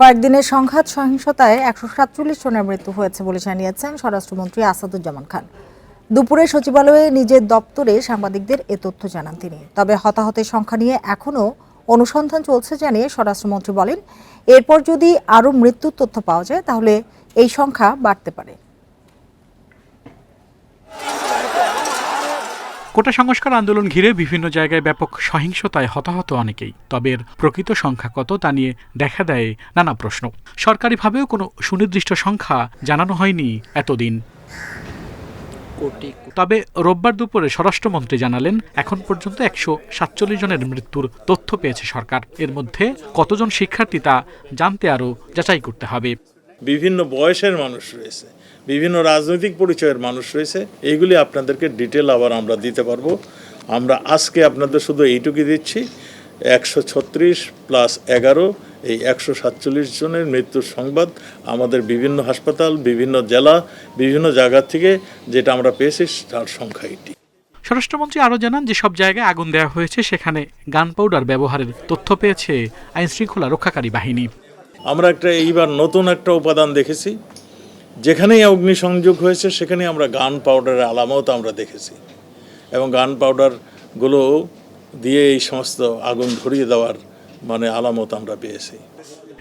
কয়েকদিনের সংঘাত সহিংসতায় একশো সাতচল্লিশ জনের মৃত্যু হয়েছে বলে জানিয়েছেন স্বরাষ্ট্রমন্ত্রী আসাদুজ্জামান খান। দুপুরে সচিবালয়ে নিজের দপ্তরে সাংবাদিকদের এ তথ্য জানান তিনি। তবে হতাহতের সংখ্যা নিয়ে এখনও অনুসন্ধান চলছে জানিয়ে স্বরাষ্ট্রমন্ত্রী বলেন, এরপর যদি আরও মৃত্যুর তথ্য পাওয়া যায় তাহলে এই সংখ্যা বাড়তে পারে। কোটা সংস্কার আন্দোলন ঘিরে বিভিন্ন জায়গায় ব্যাপক সহিংসতায় হতাহত অনেকেই। তবে এর প্রকৃত সংখ্যা কত তা নিয়ে দেখা দেয় নানা প্রশ্ন। সরকারিভাবেও কোনো সুনির্দিষ্ট সংখ্যা জানানো হয়নি এতদিন। তবে রোববার দুপুরে স্বরাষ্ট্রমন্ত্রী জানালেন এখন পর্যন্ত একশো সাতচল্লিশ জনের মৃত্যুর তথ্য পেয়েছে সরকার। এর মধ্যে কতজন শিক্ষার্থী তা জানতে আরও যাচাই করতে হবে। বিভিন্ন বয়সের মানুষ রয়েছে, বিভিন্ন রাজনৈতিক পরিচয়ের মানুষ রয়েছে, এইগুলি আপনাদেরকে ডিটেল আবার আমরা দিতে পারব। আমরা আজকে আপনাদের শুধু এইটুকুই দিচ্ছি, একশো ছত্রিশ প্লাস এগারো, এই একশো সাতচল্লিশ জনের মৃত্যুর সংবাদ, আমাদের বিভিন্ন হাসপাতাল, বিভিন্ন জেলা, বিভিন্ন জায়গা থেকে যেটা আমরা পেয়েছি, তার সংখ্যা এটি। স্বরাষ্ট্রমন্ত্রী আরও জানান যে সব জায়গায় আগুন দেওয়া হয়েছে, সেখানে গান পাউডার ব্যবহারের তথ্য পেয়েছে আইনশৃঙ্খলা রক্ষাকারী বাহিনী। আমরা একটা এইবার নতুন একটা উপাদান দেখেছি। যেখানেই অগ্নিসংযোগ হয়েছে সেখানে আমরা গান পাউডারের আলামত আমরা দেখেছি। এবং গান পাউডারগুলো দিয়ে এই সমস্ত আগুন ধরিয়ে দেওয়ার মানে আলামত আমরা পেয়েছি।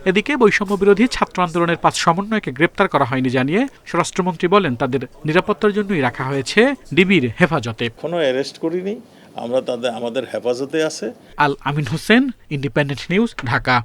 এদিকে বৈষম্য বিরোধী ছাত্র আন্দোলনের পাঁচ সমন্বয়কে গ্রেপ্তার করা হয়নি জানিয়ে স্বরাষ্ট্রমন্ত্রী বলেন তাদের নিরাপত্তার জন্যই রাখা হয়েছে ডিবির হেফাজতে। কোনো অ্যারেস্ট করিনি আমরা তাদের আমাদের হেফাজতে আছে। Al Amin Hossain independent news Dhaka.